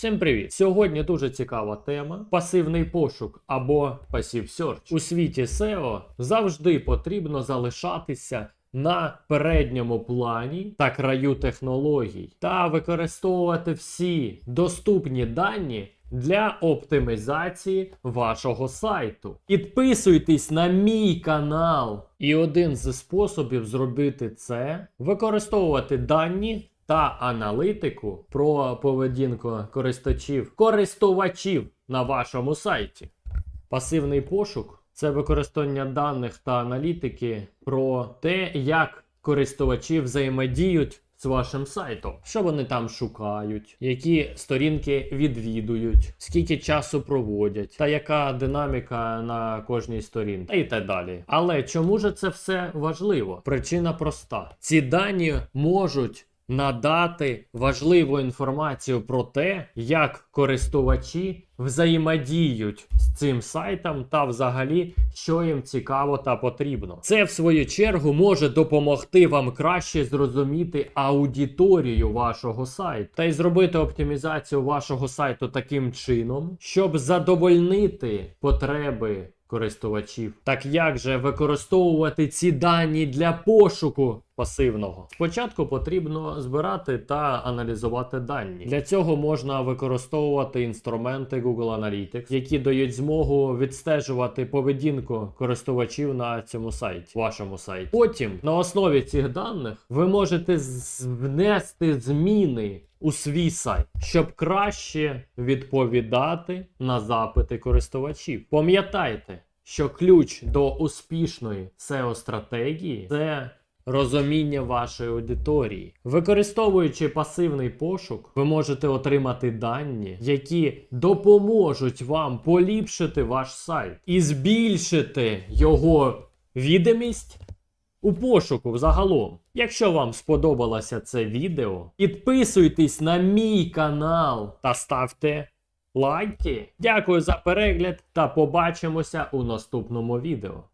Всім привіт! Сьогодні дуже цікава тема: пасивний пошук або Passive Search. У світі SEO завжди потрібно залишатися на передньому плані та краю технологій та використовувати всі доступні дані. Для оптимізації вашого сайту. Підписуйтесь на мій канал. І один з способів зробити це використовувати дані та аналітику про поведінку користувачів, користувачів на вашому сайті. Пасивний пошук це використання даних та аналітики про те, як користувачі взаємодіють з вашим сайтом, що вони там шукають, які сторінки відвідують, скільки часу проводять, та яка динаміка на кожній сторінці, і так далі. Але чому ж це все важливо? Причина проста: ці дані можуть надати важливу інформацію про те, як користувачі взаємодіють з цим сайтом та взагалі, що їм цікаво та потрібно. Це в свою чергу може допомогти вам краще зрозуміти аудиторію вашого сайту та й зробити оптимізацію вашого сайту таким чином, щоб задовольнити потреби. Користувачів, так як же використовувати ці дані для пошуку пасивного? Спочатку потрібно збирати та аналізувати дані. Для цього можна використовувати інструменти Google Analytics, які дають змогу відстежувати поведінку користувачів на цьому сайті, вашому сайті. Потім на основі цих даних ви можете внести зміни у свій сайт, щоб краще відповідати на запити користувачів. Пам'ятайте, що ключ до успішної SEO-стратегії це розуміння вашої аудиторії. Використовуючи пасивний пошук, ви можете отримати дані, які допоможуть вам поліпшити ваш сайт і збільшити його відомість у пошуку взагалом. Якщо вам сподобалося це відео, підписуйтесь на мій канал та ставте лайки. Дякую за перегляд та побачимося у наступному відео.